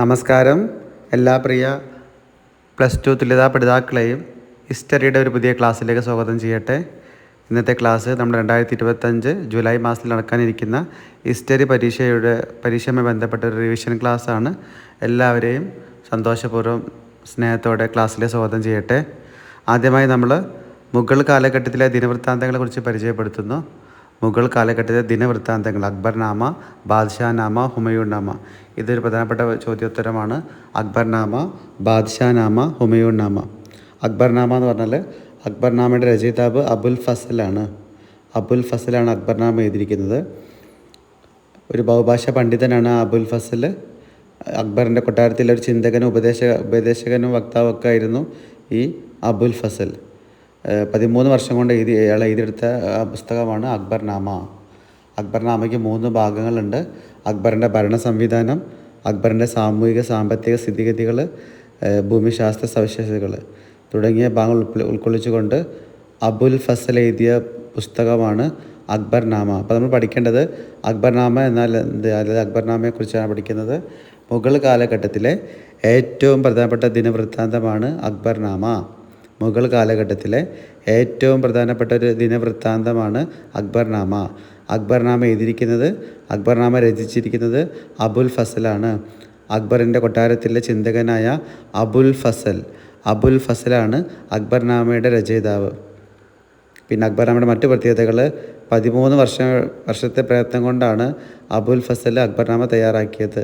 നമസ്കാരം. എല്ലാ പ്രിയ plus two തുല്യതാ പഠിതാക്കളെയും ഹിസ്റ്ററിയുടെ ഒരു പുതിയ ക്ലാസ്സിലേക്ക് സ്വാഗതം ചെയ്യട്ടെ. ഇന്നത്തെ ക്ലാസ് നമ്മൾ രണ്ടായിരത്തി ഇരുപത്തഞ്ച് ജൂലൈ മാസത്തിൽ നടക്കാനിരിക്കുന്ന ഹിസ്റ്ററി പരീക്ഷയുടെ പരീക്ഷയുമായി ബന്ധപ്പെട്ട ഒരു റിവിഷൻ ക്ലാസ്സാണ് എല്ലാവരെയും സന്തോഷപൂർവം സ്നേഹത്തോടെ ക്ലാസ്സിലെ സ്വാഗതം ചെയ്യട്ടെ. ആദ്യമായി നമ്മൾ മുഗൾ കാലഘട്ടത്തിലെ ദിനവൃത്താന്തങ്ങളെക്കുറിച്ച് പരിചയപ്പെടുത്തുന്നു. മുഗൾ കാലഘട്ടത്തിലെ ദിനവൃത്താന്തങ്ങൾ. അക്ബർനാമ ബാദ്ഷാനാമ ഹുമയൂൺനാമ. ഇതൊരു പ്രധാനപ്പെട്ട ചോദ്യോത്തരമാണ്. അക്ബർനാമ ബാദ്ഷാനാമ ഹുമയൂൺനാമ. അക്ബർനാമ എന്ന് പറഞ്ഞാൽ അക്ബർനാമയുടെ രചയിതാവ് അബുൽ ഫസലാണ്. അബുൽ ഫസലാണ് അക്ബർനാമ എഴുതിയിരിക്കുന്നത്. ഒരു ബഹുഭാഷ പണ്ഡിതനാണ് അബുൽ ഫസൽ അക്ബറിന്റെ കൊട്ടാരത്തിലെ ഒരു ചിന്തകനും ഉപദേശ ഉപദേശകനും വക്താവൊക്കെ ആയിരുന്നു ഈ അബുൽ ഫസൽ. പതിമൂന്ന് വർഷം കൊണ്ട് എഴുതി അയാൾ എഴുതിയെടുത്ത പുസ്തകമാണ് അക്ബർനാമ. അക്ബർനാമയ്ക്ക് മൂന്ന് ഭാഗങ്ങളുണ്ട്. അക്ബറിന്റെ ഭരണ സംവിധാനം അക്ബറിന്റെ സാമൂഹിക സാമ്പത്തിക സ്ഥിതിഗതികൾ ഭൂമിശാസ്ത്ര സവിശേഷതകൾ തുടങ്ങിയ ഭാഗങ്ങൾ ഉൾക്കൊ- ഉൾക്കൊള്ളിച്ചുകൊണ്ട് അബുൽ ഫസൽ എഴുതിയ പുസ്തകമാണ് അക്ബർനാമ. അപ്പോൾ നമ്മൾ പഠിക്കേണ്ടത് അക്ബർനാമ എന്നാൽ അതായത് അക്ബർനാമയെക്കുറിച്ചാണ് പഠിക്കുന്നത്. മുഗൾ കാലഘട്ടത്തിലെ ഏറ്റവും പ്രധാനപ്പെട്ട ദിനവൃത്താന്തമാണ് അക്ബർനാമ. മുഗൾ കാലഘട്ടത്തിലെ ഏറ്റവും പ്രധാനപ്പെട്ട ഒരു ദിനവൃത്താന്തമാണ് അക്ബർനാമ. അക്ബർനാമ എഴുതിയിരിക്കുന്നത് അക്ബർനാമ രചിച്ചിരിക്കുന്നത് അബുൽ ഫസലാണ്. അക്ബറിന്റെ കൊട്ടാരത്തിലെ ചിന്തകനായ അബുൽ ഫസൽ അബുൽ ഫസലാണ് അക്ബർനാമയുടെ രചയിതാവ്. പിന്നെ അക്ബർനാമയുടെ മറ്റു പ്രത്യേകതകൾ പതിമൂന്ന് വർഷം വർഷത്തെ പ്രയത്നം കൊണ്ടാണ് അബുൽ ഫസൽ അക്ബർനാമ തയ്യാറാക്കിയത്.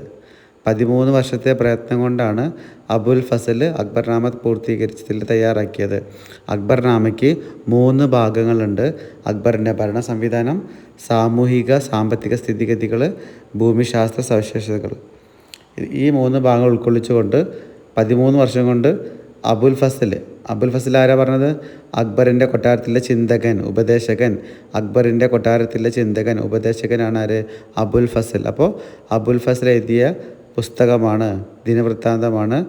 പതിമൂന്ന് വർഷത്തെ പ്രയത്നം കൊണ്ടാണ് അബുൽ ഫസൽ അക്ബർനാമ പൂർത്തീകരിച്ചതിൽ തയ്യാറാക്കിയത്. അക്ബർനാമയ്ക്ക് മൂന്ന് ഭാഗങ്ങളുണ്ട്. അക്ബറിന്റെ ഭരണ സംവിധാനം സാമൂഹിക സാമ്പത്തിക സ്ഥിതിഗതികൾ ഭൂമിശാസ്ത്ര സവിശേഷതകൾ. ഈ മൂന്ന് ഭാഗങ്ങൾ ഉൾക്കൊള്ളിച്ചുകൊണ്ട് പതിമൂന്ന് വർഷം കൊണ്ട് അബുൽ ഫസൽ അബുൽ ഫസൽ ആരാ പറഞ്ഞത്? അക്ബറിന്റെ കൊട്ടാരത്തിലെ ചിന്തകൻ ഉപദേശകൻ. അക്ബറിന്റെ കൊട്ടാരത്തിലെ ചിന്തകൻ ഉപദേശകനാണ് ആര്? അബുൽ ഫസൽ. അപ്പോൾ അബുൽ ഫസൽ എഴുതിയ പുസ്തകമാണ് ദിനവൃത്താന്തമാണ്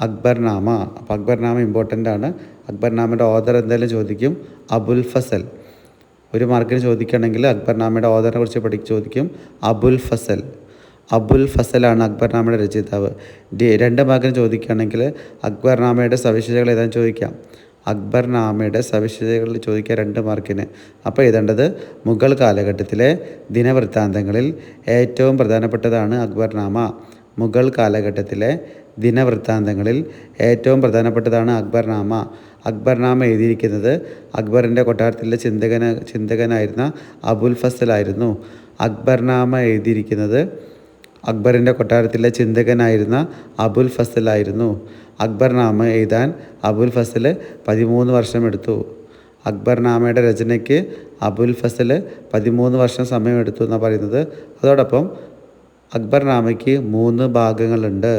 അക്ബർനാമ. അപ്പോൾ അക്ബർനാമ ഇമ്പോർട്ടന്റ് ആണ്. അക്ബർനാമയുടെ ഓദർ എന്തായാലും ചോദിക്കും? അബുൽ ഫസൽ. ഒരു മാർക്കിന് ചോദിക്കുകയാണെങ്കിൽ അക്ബർനാമയുടെ ഓദറിനെ കുറിച്ച് പഠി ചോദിക്കും അബുൽ ഫസൽ. അബുൽ ഫസലാണ് അക്ബർനാമയുടെ രചയിതാവ്. ഡി രണ്ട് മാർക്കിന് ചോദിക്കുകയാണെങ്കിൽ അക്ബർനാമയുടെ സവിശേഷതകൾ ഏതാണെന്ന് ചോദിക്കാം. അക്ബർനാമയുടെ സവിശേഷതകൾ ചോദിക്കുക രണ്ട് മാർക്കിന് അപ്പോൾ എഴുതേണ്ടത് മുഗൾ കാലഘട്ടത്തിലെ ദിനവൃത്താന്തങ്ങളിൽ ഏറ്റവും പ്രധാനപ്പെട്ടതാണ് അക്ബർനാമ. മുഗൾ കാലഘട്ടത്തിലെ ദിനവൃത്താന്തങ്ങളിൽ ഏറ്റവും പ്രധാനപ്പെട്ടതാണ് അക്ബർനാമ. അക്ബർനാമ എഴുതിയിരിക്കുന്നത് അക്ബറിന്റെ കൊട്ടാരത്തിലെ ചിന്തകന ചിന്തകനായിരുന്ന അബുൽ ഫസലായിരുന്നു അക്ബർനാമ എഴുതിയിരിക്കുന്നത് അക്ബറിന്റെ കൊട്ടാരത്തിലെ ചിന്തകനായിരുന്ന അബുൽ ഫസലായിരുന്നു അക്ബർനാമ എഴുതാൻ അബുൽ ഫസൽ പതിമൂന്ന് വർഷം എടുത്തു. അക്ബർനാമയുടെ രചനയ്ക്ക് അബുൽ ഫസൽ പതിമൂന്ന് വർഷം സമയമെടുത്തു എന്നാണ് പറയുന്നത്. അതോടൊപ്പം അക്ബർനാമയ്ക്ക് മൂന്ന് ഭാഗങ്ങളുണ്ട്.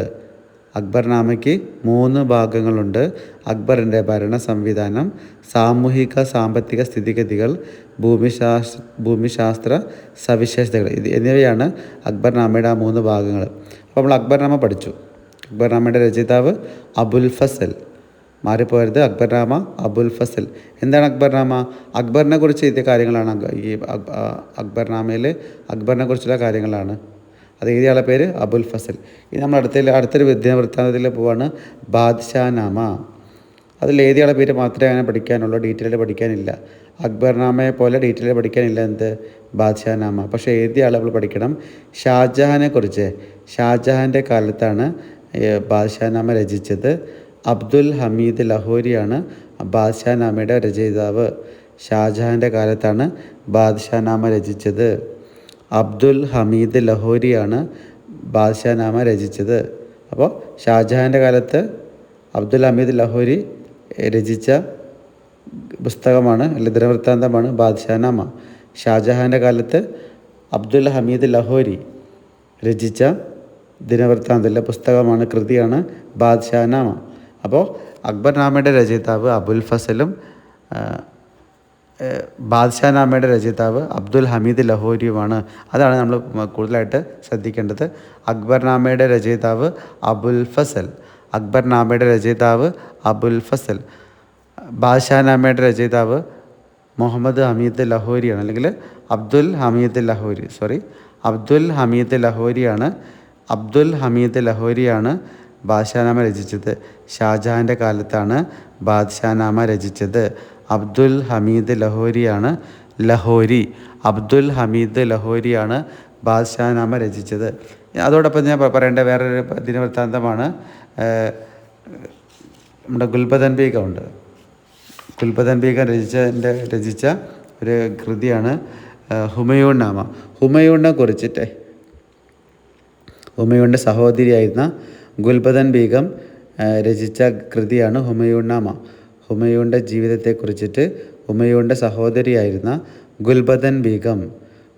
അക്ബർനാമയ്ക്ക് മൂന്ന് ഭാഗങ്ങളുണ്ട്. അക്ബറിന്റെ ഭരണ സംവിധാനം സാമൂഹിക സാമ്പത്തിക സ്ഥിതിഗതികൾ ഭൂമിശാസ്ത്ര ഭൂമിശാസ്ത്ര സവിശേഷതകൾ ഇത് എന്നിവയാണ് അക്ബർനാമയുടെ ആ മൂന്ന് ഭാഗങ്ങൾ. അപ്പോൾ നമ്മൾ അക്ബർനാമ പഠിച്ചു. അക്ബർനാമയുടെ രചയിതാവ് അബുൽ ഫസൽ. മാറിപ്പോയത് അക്ബർനാമ അബുൽ ഫസൽ. എന്താണ് അക്ബർനാമ? അക്ബറിനെ കുറിച്ച് എഴുതിയ കാര്യങ്ങളാണ് ഈ അക്ബർനാമയിൽ അക്ബറിനെ കുറിച്ചുള്ള കാര്യങ്ങളാണ്. അത് എഴുതിയാളെ പേര്? അബുൽ ഫസൽ. ഇനി നമ്മൾ അടുത്ത അടുത്തൊരു വിദ്യാവൃത്താന്തത്തിൽ പോവാണ് ബാദ്ഷാനാമ. അതിൽ എഴുതിയ ആളെ പേര് മാത്രമേ അങ്ങനെ പഠിക്കാനുള്ളൂ? ഡീറ്റെയിൽ പഠിക്കാനില്ല. അക്ബർനാമയെ പോലെ ഡീറ്റെയിൽ പഠിക്കാനില്ല എന്ത്? ബാദ്ഷാനാമ. പക്ഷേ എഴുതിയ ആളെ നമ്മൾ പഠിക്കണം? ഷാജഹാനെ കുറിച്ച്. ഷാജഹാന്റെ കാലത്താണ് ബാദ്ഷാനാമ രചിച്ചത്. അബ്ദുൽ ഹമീദ് ലഹോരിയാണ് ബാദ്ഷാനാമയുടെ രചയിതാവ്. ഷാജഹാന്റെ കാലത്താണ് ബാദ്ഷാനാമ രചിച്ചത്. അബ്ദുൽ ഹമീദ് ലഹോരിയാണ് ബാദ്ഷാനാമ രചിച്ചത്. അപ്പോൾ ഷാജഹാന്റെ കാലത്ത് അബ്ദുൽ ഹമീദ് ലഹോരി രചിച്ച പുസ്തകമാണ് അല്ലെങ്കിൽ ദിനവൃത്താന്തമാണ് ബാദ്ഷാനാമ. ഷാജഹാന്റെ കാലത്ത് അബ്ദുൽ ഹമീദ് ലഹോരി രചിച്ച ദിനവൃത്താന്തത്തിലെ പുസ്തകമാണ് കൃതിയാണ് ബാദ്ഷാനാമ. അപ്പോൾ അക്ബർനാമയുടെ രചയിതാവ് അബുൽ ഫസലും ബാദ്ഷാനാമയുടെ രചയിതാവ് അബ്ദുൽ ഹമീദ് ലഹോരിയുമാണ്. അതാണ് നമ്മൾ കൂടുതലായിട്ട് ശ്രദ്ധിക്കേണ്ടത്. അക്ബർനാമയുടെ രചയിതാവ് അബുൽ ഫസൽ. അക്ബർനാമയുടെ രചയിതാവ് അബുൽ ഫസൽ. ബാദ്ഷാനാമയുടെ രചയിതാവ് മുഹമ്മദ് ഹമീദ് ലഹോരിയാണ്. അല്ലെങ്കിൽ അബ്ദുൽ ഹമീദ് ലഹോരി സോറി അബ്ദുൽ ഹമീദ് ലഹോരിയാണ്. അബ്ദുൽ ഹമീദ് ലഹോരിയാണ് ബാദ്ഷാനാമ രചിച്ചത്. ഷാജഹാന്റെ കാലത്താണ് ബാദ്ഷാനാമ രചിച്ചത്. അബ്ദുൽ ഹമീദ് ലഹോരിയാണ് ലഹോരി. അബ്ദുൽ ഹമീദ് ലഹോരിയാണ് ബാദ്ഷാനാമ രചിച്ചത്. അതോടൊപ്പം ഞാൻ പറയേണ്ട വേറൊരു ദിനവൃത്താന്തമാണ് നമ്മുടെ ഗുൽബദൻ ബീഗം ഉണ്ട്. ഗുൽബദൻ ബീഗം രചിച്ചതിന്റെ രചിച്ച ഒരു കൃതിയാണ് ഹുമയൂൺ നാമ. ഹുമയൂണിനെ കുറിച്ചിട്ട്. ഹുമയൂണിന്റെ സഹോദരിയായിരുന്ന ഗുൽബദൻ ബീഗം രചിച്ച കൃതിയാണ് ഹുമയൂൺ നാമ. ഹുമയൂണിന്റെ ജീവിതത്തെക്കുറിച്ചിട്ട് ഹുമയൂണിന്റെ സഹോദരിയായിരുന്ന ഗുൽബദൻ ബീഗം.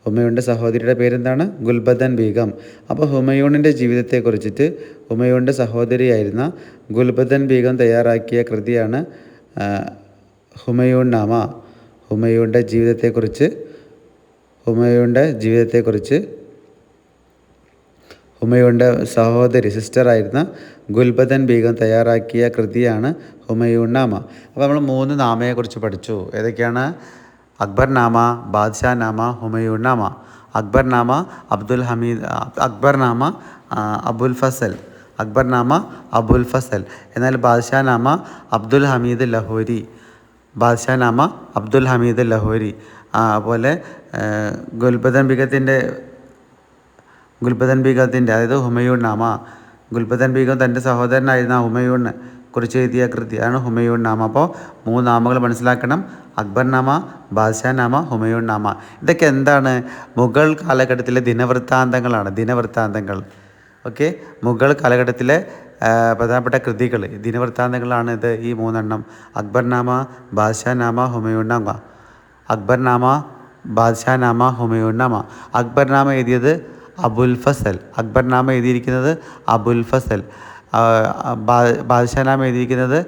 ഹുമയൂണിന്റെ സഹോദരിയുടെ പേരെന്താണ്? ഗുൽബദൻ ബീഗം. അപ്പോൾ ഹുമയൂണിന്റെ ജീവിതത്തെക്കുറിച്ചിട്ട് ഹുമയൂണിന്റെ സഹോദരിയായിരുന്ന ഗുൽബദൻ ബീഗം തയ്യാറാക്കിയ കൃതിയാണ് ഹുമയൂൺ നാമ ഹുമയൂണിന്റെ ജീവിതത്തെക്കുറിച്ച് ഹുമയൂണിന്റെ ജീവിതത്തെക്കുറിച്ച് ഹുമയൂണിന്റെ സഹോദരി സിസ്റ്ററായിരുന്ന ഗുൽബദൻ ബീഗം തയ്യാറാക്കിയ കൃതിയാണ് ഹുമയൂൺ നാമ അപ്പോൾ നമ്മൾ മൂന്ന് നാമയെക്കുറിച്ച് പഠിച്ചു. ഏതൊക്കെയാണ്? അക്ബർ നാമ ബാദ്ഷാ നാമ ഹുമയൂൺ നാമ അക്ബർ നാമ അബ്ദുൽ ഹമീദ് അക്ബർ നാമ അബുൽ ഫസൽ. അക്ബർ നാമ അബുൽ ഫസൽ. എന്നാൽ ബാദ്ഷാ നാമ അബ്ദുൽ ഹമീദ് ലഹോരി. ബാദ്ഷാ നാമ അബ്ദുൽ ഹമീദ് ലഹോരി. അതുപോലെ ഗുൽബദൻ ബീഗത്തിന്റെ ഗുൽബദൻ ബീഗത്തിന്റെ അതായത് ഹുമയൂൺ നാമ ഗുൽബദൻ ബീഗം തന്റെ സഹോദരനായിരുന്ന ഹുമയൂണിനെ കുറിച്ച് എഴുതിയ കൃതിയാണ് ഹുമയൂൺ നാമ. അപ്പോൾ മൂന്ന് നാമകൾ മനസ്സിലാക്കണം. അക്ബർ നാമ ബാദ്ഷാ നാമ ഹുമയൂൺ നാമ. ഇതൊക്കെ എന്താണ്? മുഗൾ കാലഘട്ടത്തിലെ ദിനവൃത്താന്തങ്ങളാണ്. ദിനവൃത്താന്തങ്ങൾ. ഓക്കെ? മുഗൾ കാലഘട്ടത്തിലെ പ്രധാനപ്പെട്ട കൃതികൾ. ദിനവൃത്താന്തങ്ങളാണ് ഇത് ഈ മൂന്നെണ്ണം. അക്ബർ നാമ ഹുമയൂൺ നാമ. അക്ബർ നാമ ബാദ്ഷാ നാമ ഹുമയൂൺ നാമ. അക്ബർ നാമ എഴുതിയത് അബുൽ ഫസൽ. അക്ബർ നാമ എഴുതിയിരിക്കുന്നത് അബുൽ ഫസൽ. ആ, ബാ- ബാദ്ഷാ നാമ എഴുതിയിരിക്കുന്നത്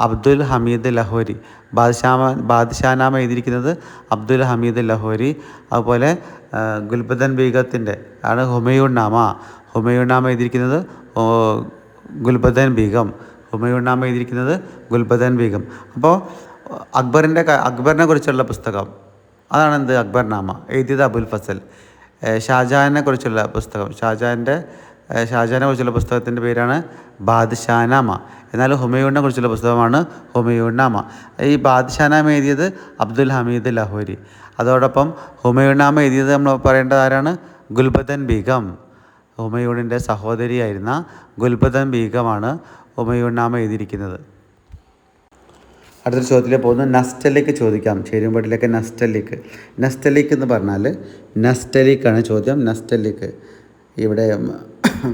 അബ്ദുൽ ഹമീദ് ലഹോരി. ബാദ്ഷാമ ബാദ്ഷാ നാമ എഴുതിയിരിക്കുന്നത് അബ്ദുൽ ഹമീദ് ലഹോരി. അതുപോലെ ഗുൽബദൻ ബീഗത്തിന്റെ ആണ് ഹുമയൂൺ നാമ. ഹുമയൂൺ നാമ എഴുതിയിരിക്കുന്നത് ഗുൽബദൻ ബീഗം. ഹുമയൂൺ നാമ എഴുതിയിരിക്കുന്നത് ഗുൽബദൻ ബീഗം. അപ്പോൾ അക്ബറിന്റെ അക്ബറിനെ കുറിച്ചുള്ള പുസ്തകം. അതാണ് എന്ത് അക്ബർ നാമ? എഴുതിയത് അബുൽ ഫസൽ. ഷാജഹാനെ കുറിച്ചുള്ള പുസ്തകം. ഷാജഹാന്റെ ഷാജഹാനെ കുറിച്ചുള്ള പുസ്തകത്തിന്റെ പേരാണ് ബാദ്ഷാനാമ. എന്നാൽ ഹുമയൂണിനെ കുറിച്ചുള്ള പുസ്തകമാണ് ഹുമയൂണാമ ഈ ബാദ്ഷാനാമ എഴുതിയത് അബ്ദുൽ ഹമീദ് ലഹോരി. അതോടൊപ്പം ഹുമയൂണാമ എഴുതിയത് നമ്മൾ പറയേണ്ടത് ആരാണ്? ഗുൽബദൻ ബീഗം. ഹുമയൂണിന്റെ സഹോദരിയായിരുന്ന ഗുൽബദൻ ബീഗമാണ് ഹുമയൂണാമ എഴുതിയിരിക്കുന്നത്. അടുത്തൊരു ചോദ്യത്തിലേക്ക് പോകുന്നത് നസ്റ്റലിക്ക് ചോദിക്കാം. ചേരുമ്പടിയിലൊക്കെ നസ്റ്റലിക്ക്. നസ്റ്റലിക്ക് എന്ന് പറഞ്ഞാൽ നസ്റ്റലിക്കാണ് ചോദ്യം. നസ്റ്റലിക്ക് ഇവിടെ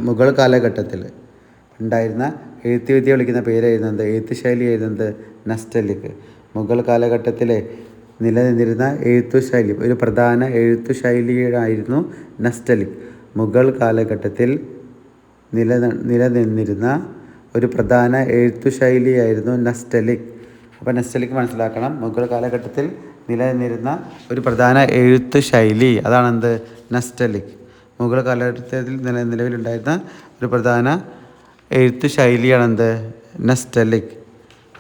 മുഗൾ കാലഘട്ടത്തിൽ ഉണ്ടായിരുന്ന എഴുത്ത് വിദ്യ വിളിക്കുന്ന എഴുതുന്നത് എഴുത്ത് ശൈലി എഴുതുന്നത് നസ്റ്റലിക്ക്. മുഗൾ കാലഘട്ടത്തിലെ നിലനിന്നിരുന്ന എഴുത്തു ശൈലി ഒരു പ്രധാന എഴുത്തു ശൈലിയായിരുന്നു നസ്റ്റലിക്. മുഗൾ കാലഘട്ടത്തിൽ നില നിലനിന്നിരുന്ന ഒരു പ്രധാന എഴുത്തു ശൈലിയായിരുന്നു നസ്റ്റലിക്. അപ്പോൾ നെസ്റ്റലിക്ക് മനസ്സിലാക്കണം. മുഗൾ കാലഘട്ടത്തിൽ നിലനിന്നിരുന്ന ഒരു പ്രധാന എഴുത്ത് ശൈലി. അതാണെന്ത് നെസ്റ്റലിക് മുഗൾ കാലഘട്ടത്തിൽ നില നിലവിലുണ്ടായിരുന്ന ഒരു പ്രധാന എഴുത്ത് ശൈലിയാണെന്ത് നെസ്റ്റലിക്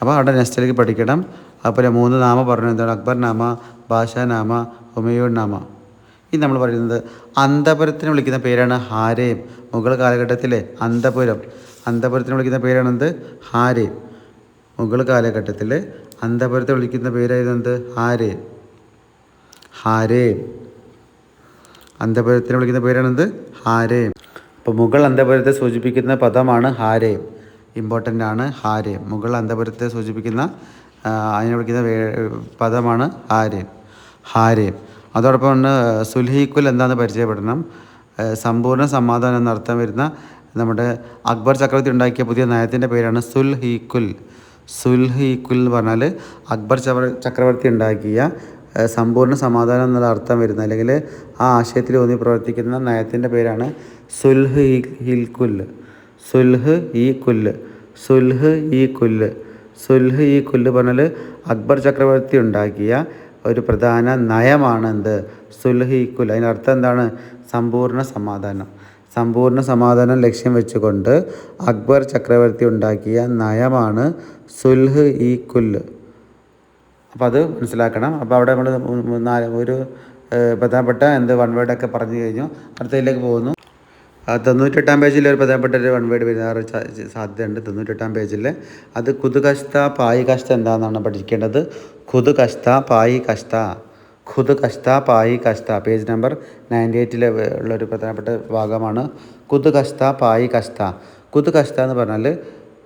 അപ്പോൾ അവിടെ നസ്റ്റലിക് പഠിക്കണം. അതുപോലെ മൂന്ന് നാമ പറഞ്ഞു എന്താണ്? അക്ബർ നാമ ബാഷാ നാമ ഹുമയൂൺ നാമ. ഇനി നമ്മൾ പറയുന്നത് അന്തപുരത്തിന് വിളിക്കുന്ന പേരാണ് ഹാരേം. മുഗൾ കാലഘട്ടത്തിലെ അന്തപുരം. അന്തപുരത്തിന് വിളിക്കുന്ന പേരാണെന്ത് ഹാരേം. മുഗൾ കാലഘട്ടത്തിൽ അന്തപുരത്തെ വിളിക്കുന്ന പേരായിരുന്നത് ഹാരേൻ ഹാരേൻ അന്തപുരത്തിനെ വിളിക്കുന്ന പേരാണെന്ത്? ഹാരേം. അപ്പോൾ മുഗൾ അന്തപുരത്തെ സൂചിപ്പിക്കുന്ന പദമാണ് ഹാരേം. ഇമ്പോർട്ടന്റ് ആണ് ഹാരേം. മുഗൾ അന്തപുരത്തെ സൂചിപ്പിക്കുന്ന അതിനെ വിളിക്കുന്ന പദമാണ് ഹാരേം. ഹാരേം. അതോടൊപ്പം ഒന്ന് സുൽഹീക്കുൽ എന്താണെന്ന് പരിചയപ്പെടണം. സമ്പൂർണ സമാധാനം എന്നർത്ഥം വരുന്ന നമ്മുടെ അക്ബർ ചക്രവർത്തി ഉണ്ടാക്കിയ പുതിയ നയത്തിന്റെ പേരാണ് സുൽഹീക്കുൽ. സുൽഹീക്കുൽ എന്ന് പറഞ്ഞാൽ അക്ബർ ചക്രവർത്തി ഉണ്ടാക്കിയ സമ്പൂർണ സമാധാനം എന്നുള്ള അർത്ഥം വരുന്ന അല്ലെങ്കിൽ ആ ആശയത്തിൽ ഊന്നി പ്രവർത്തിക്കുന്ന നയത്തിന്റെ പേരാണ് സുൽഹ് ഈ ഹിൽക്കുല്ല് സുൽഹ് ഈ കുല്ല് സുൽഹ് ഈ കുല്ല് സുൽഹ് ഈ കുല്ല് പറഞ്ഞാൽ അക്ബർ ചക്രവർത്തി ഉണ്ടാക്കിയ ഒരു പ്രധാന നയമാണ് എന്ത് സുൽഹ് ഈ കുല്ല് അതിന്റെ അർത്ഥം എന്താണ്? സമ്പൂർണ സമാധാനം. സമ്പൂർണ സമാധാനം ലക്ഷ്യം വെച്ചുകൊണ്ട് അക്ബർ ചക്രവർത്തി ഉണ്ടാക്കിയ നയമാണ് സുൽഹ് ഈ കുല്ല്. അപ്പോൾ അത് മനസ്സിലാക്കണം. അപ്പോൾ അവിടെ നമ്മൾ നാല് ഒരു പ്രധാനപ്പെട്ട എന്ത് വൺ വേർഡൊക്കെ പറഞ്ഞു കഴിഞ്ഞു. അടുത്തതിലേക്ക് പോകുന്നു. തൊണ്ണൂറ്റെട്ടാം പേജിൽ ഒരു പ്രധാനപ്പെട്ട ഒരു വൺ വേർഡ് വരുന്ന സാധ്യതയുണ്ട്. തൊണ്ണൂറ്റെട്ടാം പേജിൽ അത് കുതുകഷ്ട പായി കഷ്ട എന്താണെന്നാണ് പഠിക്കേണ്ടത്? കുതുകഷ്ട പായി കഷ്ട ഖുദ് കഷ്ട പായി കഷ്ട പേജ് നമ്പർ നയന്റി എയ്റ്റിലെ ഉള്ളൊരു പ്രധാനപ്പെട്ട ഭാഗമാണ് കുത് കഷ്ട പായി കഷ്ട കുത് കഷ്ട എന്ന് പറഞ്ഞാൽ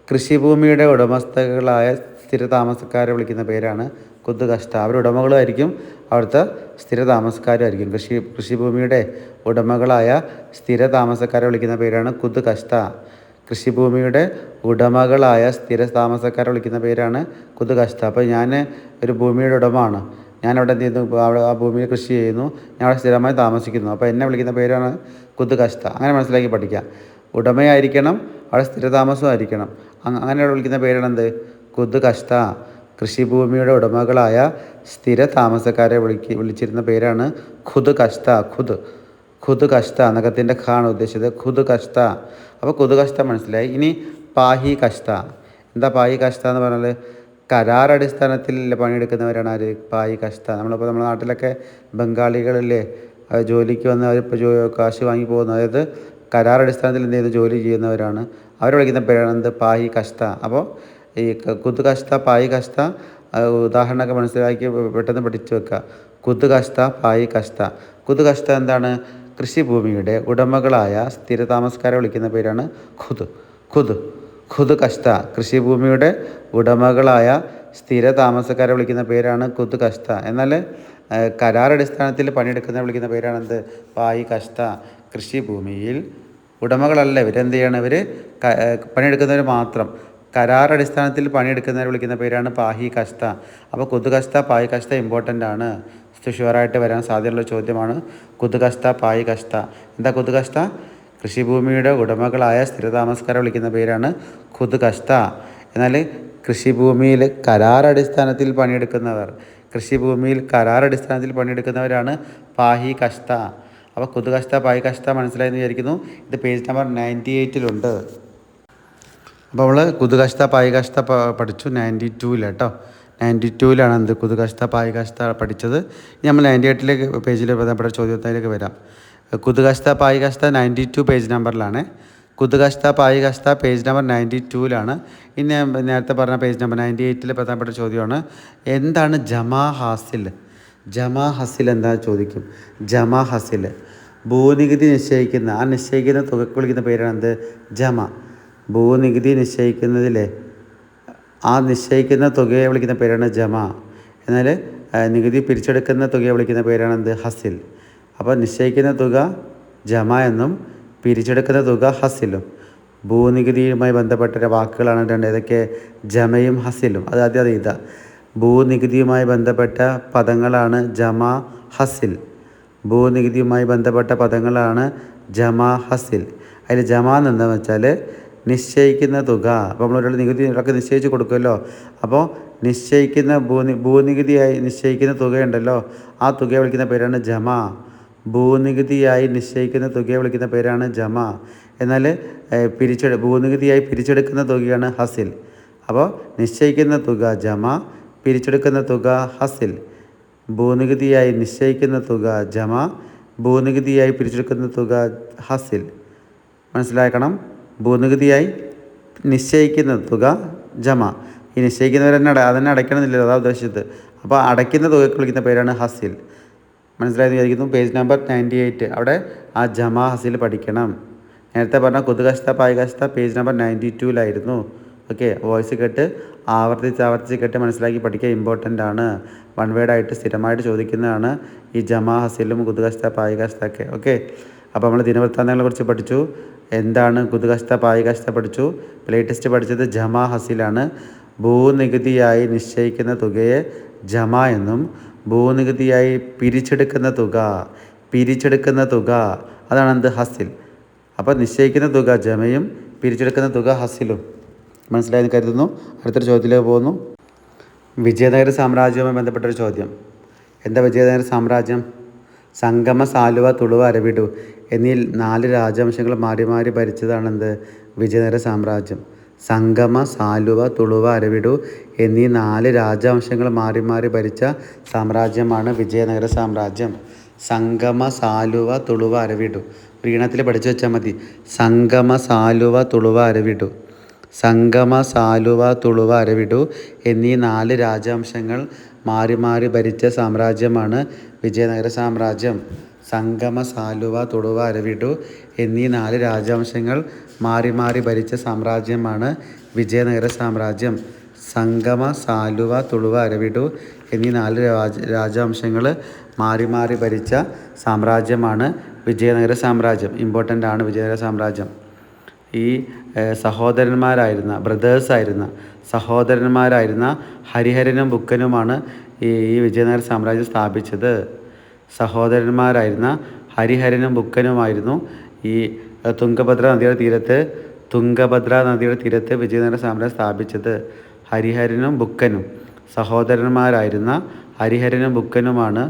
കൃഷിഭൂമിയുടെ ഉടമസ്ഥകളായ സ്ഥിര താമസക്കാരെ വിളിക്കുന്ന പേരാണ് കുത് കഷ്ട അവർ ഉടമകളായിരിക്കും അവിടുത്തെ സ്ഥിര താമസക്കാരുമായിരിക്കും കൃഷി കൃഷിഭൂമിയുടെ ഉടമകളായ സ്ഥിര താമസക്കാരെ വിളിക്കുന്ന പേരാണ് കുത് കഷ്ട കൃഷിഭൂമിയുടെ ഉടമകളായ സ്ഥിര താമസക്കാരെ വിളിക്കുന്ന പേരാണ് കുത് കഷ്ട അപ്പോൾ ഞാൻ ഒരു ഭൂമിയുടെ ഉടമയാണ്. ഞാനവിടെ എന്ത് ചെയ്യുന്നു? അവിടെ ആ ഭൂമിയിൽ കൃഷി ചെയ്യുന്നു. ഞാൻ അവിടെ സ്ഥിരമായി താമസിക്കുന്നു. അപ്പോൾ എന്നെ വിളിക്കുന്ന പേരാണ് കുത് കഷ്ട അങ്ങനെ മനസ്സിലാക്കി പഠിക്കാം. ഉടമയായിരിക്കണം അവിടെ സ്ഥിരതാമസമായിരിക്കണം അങ്ങ- അങ്ങനെ വിളിക്കുന്ന പേരാണ് എന്ത് കുത് കഷ്ട കൃഷിഭൂമിയുടെ ഉടമകളായ സ്ഥിര താമസക്കാരെ വിളിക്ക് വിളിച്ചിരുന്ന പേരാണ് ഖുദ് കഷ്ട ഖുദ് ഖുദ് കഷ്ട നഖത്തിന്റെ ഖാണ് ഉദ്ദേശിച്ചത്. ഖുദ് കഷ്ട അപ്പോൾ ഖുദ് കഷ്ട മനസ്സിലായി. ഇനി പാഹി കഷ്ട എന്താ പാഹി കഷ്ട എന്ന് പറഞ്ഞാൽ കരാർ അടിസ്ഥാനത്തിൽ പണിയെടുക്കുന്നവരാണ് ആര്? പായി കഷ്ട നമ്മളിപ്പോൾ നമ്മുടെ നാട്ടിലൊക്കെ ബംഗാളികളില്ലേ ജോലിക്ക് വന്ന് അവരിപ്പോൾ കാശ് വാങ്ങി പോകുന്ന അതായത് കരാർ അടിസ്ഥാനത്തിൽ എന്ത് ചെയ്ത്? ജോലി ചെയ്യുന്നവരാണ്. അവർ വിളിക്കുന്ന പേരാണ് എന്ത്? പായി കഷ്ട. അപ്പോൾ ഈ കുത്തു കുത് കഷ്ട പായി കഷ്ട ഉദാഹരണമൊക്കെ മനസ്സിലാക്കി പെട്ടെന്ന് പഠിച്ചു വെക്കുക. കുത്തു കഷ്ട പായി കഷ്ട. കുത്തു കഷ്ട എന്താണ്? കൃഷിഭൂമിയുടെ ഉടമകളായ സ്ഥിര താമസക്കാരെ വിളിക്കുന്ന പേരാണ് ഖുദ് ഖുദ് ഖുദ് കഷ്ട. കൃഷിഭൂമിയുടെ ഉടമകളായ സ്ഥിര താമസക്കാരെ വിളിക്കുന്ന പേരാണ് ഖുദ് കഷ്ട. എന്നാൽ കരാർ അടിസ്ഥാനത്തിൽ പണിയെടുക്കുന്ന വിളിക്കുന്ന പേരാണ് എന്ത്? പായി കഷ്ട. കൃഷിഭൂമിയിൽ ഉടമകളല്ല ഇവരെന്ത് ചെയ്യണം ഇവർ പണിയെടുക്കുന്നവർ മാത്രം. കരാർ അടിസ്ഥാനത്തിൽ പണിയെടുക്കുന്നവരെ വിളിക്കുന്ന പേരാണ് പാഹി കസ്ത അപ്പോൾ കുതുകസ്ത പാഹി കഷ്ട ഇമ്പോർട്ടന്റ് ആണ്. ഷുവറായിട്ട് വരാൻ സാധ്യതയുള്ള ചോദ്യമാണ് കുതുകസ്ത പാഹി കഷ്ട. എന്താ കുതുകസ്ത കൃഷിഭൂമിയുടെ ഉടമകളായ സ്ഥിരതാമസക്കാരെ വിളിക്കുന്ന പേരാണ് കുതുകസ്ത എന്നാൽ കൃഷിഭൂമിയിൽ കരാർ അടിസ്ഥാനത്തിൽ പണിയെടുക്കുന്നവർ കൃഷിഭൂമിയിൽ കരാർ അടിസ്ഥാനത്തിൽ പണിയെടുക്കുന്നവരാണ് പാഹി കഷ്ട. അപ്പോൾ ഖുദ് കഷ്ട പായ് കഷ്ട മനസ്സിലായെന്ന് വിചാരിക്കുന്നു. ഇത് പേജ് നമ്പർ നയന്റി എയ്റ്റിലുണ്ട്. അപ്പോൾ നമ്മൾ കുതുകഷ്ട പായ് കഷ്ട പഠിച്ചു നയന്റി ടൂവിൽ കേട്ടോ. നയന്റി ടൂവിലാണ് എന്ത് കുതുകഷ്ട പായികഷ്ട പഠിച്ചത്. ഇനി നമ്മൾ നയന്റി എയ്റ്റിലേക്ക് പേജിൽ പ്രധാനപ്പെട്ട ചോദ്യത്തിലേക്ക് വരാം. കുതുകഷ്ട പായികഷ്ട നയന്റി ടു പേജ് നമ്പറിലാണ്. കുതുകഷ്ട പായികഷ്ട പേജ് നമ്പർ നയന്റി ടൂവിലാണ് ഇനി നേരത്തെ പറഞ്ഞ പേജ് നമ്പർ നയന്റി എയ്റ്റിലെ പ്രധാനപ്പെട്ട ചോദ്യമാണ് എന്താണ് ജമാ ഹാസിൽ? ജമാ ഹസിൽ എന്താ ചോദിക്കും? ജമാ ഹസിൽ. ഭൂനികുതി നിശ്ചയിക്കുന്ന ആ നിശ്ചയിക്കുന്ന തുകയ്ക്ക് വിളിക്കുന്ന പേരാണ് എന്ത് ജമ. ഭൂനികുതി നിശ്ചയിക്കുന്നതിലെ ആ നിശ്ചയിക്കുന്ന തുകയെ വിളിക്കുന്ന പേരാണ് ജമ. എന്നാൽ നികുതി പിരിച്ചെടുക്കുന്ന തുകയെ വിളിക്കുന്ന പേരാണ് എന്ത് ഹസിൽ. അപ്പോൾ നിശ്ചയിക്കുന്ന തുക ജമ എന്നും പിരിച്ചെടുക്കുന്ന തുക ഹസിലും. ഭൂനികുതിയുമായി ബന്ധപ്പെട്ട വാക്കുകളാണ് രണ്ട് ഏതൊക്കെ? ജമയും ഹസിലും. അത് ആദ്യം അത് ഭൂനികുതിയുമായി ബന്ധപ്പെട്ട പദങ്ങളാണ് ജമ ഹസിൽ. ഭൂനികുതിയുമായി ബന്ധപ്പെട്ട പദങ്ങളാണ് ജമാ ഹസിൽ. അതിൽ ജമാ എന്ന് വെച്ചാൽ നിശ്ചയിക്കുന്ന തുക. അപ്പോൾ നമ്മൾ ഒരാൾ നികുതി ഒരാൾക്ക് നിശ്ചയിച്ച് കൊടുക്കുമല്ലോ. അപ്പോൾ നിശ്ചയിക്കുന്ന ഭൂനി ഭൂനികുതിയായി നിശ്ചയിക്കുന്ന തുകയുണ്ടല്ലോ. ആ തുകയെ വിളിക്കുന്ന പേരാണ് ജമാ. ഭൂനികുതിയായി നിശ്ചയിക്കുന്ന തുകയെ വിളിക്കുന്ന പേരാണ് ജമ. എന്നാൽ പിരിച്ചെടു ഭൂനികുതിയായി പിരിച്ചെടുക്കുന്ന തുകയാണ് ഹസിൽ. അപ്പോൾ നിശ്ചയിക്കുന്ന തുക ജമ പിരിച്ചെടുക്കുന്ന തുക ഹസിൽ. ഭൂനികുതിയായി നിശ്ചയിക്കുന്ന തുക ജമ. ഭൂനികുതിയായി പിരിച്ചെടുക്കുന്ന തുക ഹസിൽ. മനസ്സിലാക്കണം? ഭൂനികുതിയായി നിശ്ചയിക്കുന്ന തുക ജമ. ഈ നിശ്ചയിക്കുന്നവർ തന്നെ അതന്നെ അടയ്ക്കണമെന്നില്ല അതാ ഉദ്ദേശിച്ചത്. അപ്പോൾ അടയ്ക്കുന്ന തുകയ്ക്ക് വിളിക്കുന്ന പേരാണ് ഹസിൽ. മനസ്സിലായെന്ന് വിചാരിക്കുന്നു? Page number ninety eight. അവിടെ ആ ജമാ ഹസിൽ പഠിക്കണം. നേരത്തെ പറഞ്ഞ കുതുകസ്ത പായികസ്ത പേജ് നമ്പർ നയന്റി ടൂവിലായിരുന്നു. ഓക്കെ വോയിസ് കേട്ട് ആവർത്തിച്ച് ആവർത്തിച്ച് കേട്ട് മനസ്സിലാക്കി പഠിക്കുക ഇമ്പോർട്ടന്റ് ആണ്. വൺ വേർഡായിട്ട് സ്ഥിരമായിട്ട് ചോദിക്കുന്നതാണ് ഈ ജമാ ഹസിലും കുതുകസ്ത പായികസ്തൊക്കെ ഓക്കെ അപ്പോൾ നമ്മൾ ദിനവൃത്താന്തങ്ങളെക്കുറിച്ച് പഠിച്ചു. എന്താണ് കുതുകസ്ത പായികസ്ത പഠിച്ചു? ലേറ്റസ്റ്റ് പഠിച്ചത് ജമാ ഹസിലാണ്. ഭൂനികുതിയായി നിശ്ചയിക്കുന്ന തുകയെ ജമ എന്നും ഭൂനികുതിയായി പിരിച്ചെടുക്കുന്ന തുക പിരിച്ചെടുക്കുന്ന തുക അതാണ് എന്ത്? ഹസിൽ. അപ്പോൾ നിശ്ചയിക്കുന്ന തുക ജമയും പിരിച്ചെടുക്കുന്ന തുക ഹസിലും. മനസ്സിലായെന്ന് കരുതുന്നു. അടുത്തൊരു ചോദ്യത്തിലേക്ക് പോകുന്നു. വിജയനഗര സാമ്രാജ്യവുമായി ബന്ധപ്പെട്ടൊരു ചോദ്യം. എന്താ വിജയനഗര സാമ്രാജ്യം? സംഗമ സാലുവ തുളുവ അരവിടു എന്നീ നാല് രാജവംശങ്ങൾ മാറി മാറി ഭരിച്ചതാണ് എന്ത് വിജയനഗര സാമ്രാജ്യം. സംഗമ സാലുവ തുളുവ അരവിടു എന്നീ നാല് രാജവംശങ്ങൾ മാറി മാറി ഭരിച്ച സാമ്രാജ്യമാണ് വിജയനഗര സാമ്രാജ്യം. സംഗമ സാലുവ തുളുവ അരവിടു. വീണത്തിൽ പഠിച്ചു വെച്ചാൽ മതി. സംഗമ സാലുവ തുളുവ അരവിടു. സംഗമ സാലുവ തുളുവ അരവിടു എന്നീ നാല് രാജവംശങ്ങൾ മാറി മാറി ഭരിച്ച സാമ്രാജ്യമാണ് വിജയനഗര സാമ്രാജ്യം. സംഗമ സാലുവ തുളുവ അരവിടു എന്നീ നാല് രാജവംശങ്ങൾ മാറി മാറി ഭരിച്ച സാമ്രാജ്യമാണ് വിജയനഗര സാമ്രാജ്യം. സംഗമ സാലുവ തുളുവ അരവിടു എന്നീ നാല് രാജ രാജവംശങ്ങൾ മാറി മാറി ഭരിച്ച സാമ്രാജ്യമാണ് വിജയനഗര സാമ്രാജ്യം. ഇമ്പോർട്ടന്റ് ആണ് വിജയനഗര സാമ്രാജ്യം. ഈ സഹോദരന്മാരായിരുന്ന ബ്രദേഴ്സായിരുന്ന സഹോദരന്മാരായിരുന്ന ഹരിഹരനും ബുക്കനുമാണ് ഈ ഈ വിജയനഗര സാമ്രാജ്യം സ്ഥാപിച്ചത്. സഹോദരന്മാരായിരുന്ന ഹരിഹരനും ബുക്കനുമായിരുന്നു ഈ തുംഗഭദ്ര നദിയുടെ തീരത്ത് തുംഗഭദ്ര നദിയുടെ തീരത്ത് വിജയനഗര സാമ്രാജ്യം സ്ഥാപിച്ചത്. ഹരിഹരനും ബുക്കനും സഹോദരന്മാരായിരുന്ന ഹരിഹരനും ബുക്കനുമാണ്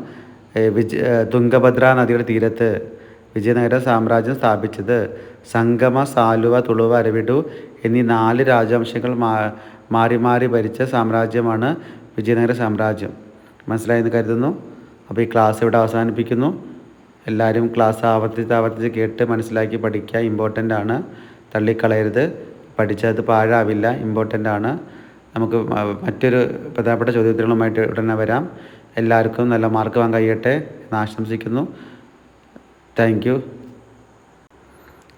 വിജ തുംഗഭദ്ര നദിയുടെ തീരത്ത്. വിജയനഗര സാമ്രാജ്യം സ്ഥാപിച്ചത്. സംഗമ സാലുവ തുളുവ അരവിടു എന്നീ നാല് രാജവംശങ്ങൾ മാറി മാറി ഭരിച്ച സാമ്രാജ്യമാണ് വിജയനഗര സാമ്രാജ്യം. മനസ്സിലായെന്ന് കരുതുന്നു? അപ്പോൾ ഈ ക്ലാസ് ഇവിടെ അവസാനിപ്പിക്കുന്നു. എല്ലാവരും ക്ലാസ് ആവർത്തിച്ച് ആവർത്തിച്ച് കേട്ട് മനസ്സിലാക്കി പഠിക്കുക. ഇമ്പോർട്ടന്റ് ആണ്. തള്ളിക്കളയരുത്. പഠിച്ചത് പാഴാവില്ല. ഇമ്പോർട്ടന്റ് ആണ്. നമുക്ക് മറ്റൊരു പ്രധാനപ്പെട്ട ചോദ്യോത്തരങ്ങളുമായിട്ട് ഉടനെ വരാം. എല്ലാവർക്കും നല്ല മാർക്ക് വാങ്ങാൻ കഴിയട്ടെ എന്ന് ആശംസിക്കുന്നു. താങ്ക് യു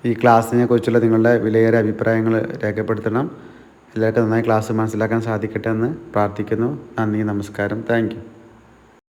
ഈ ക്ലാസ്സിനെ കുറിച്ചുള്ള നിങ്ങളുടെ വിലയേറിയ അഭിപ്രായങ്ങൾ രേഖപ്പെടുത്തണം. എല്ലാവർക്കും നന്നായി ക്ലാസ് മനസ്സിലാക്കാൻ സാധിക്കട്ടെ എന്ന് പ്രാർത്ഥിക്കുന്നു. നന്ദി നമസ്കാരം. താങ്ക്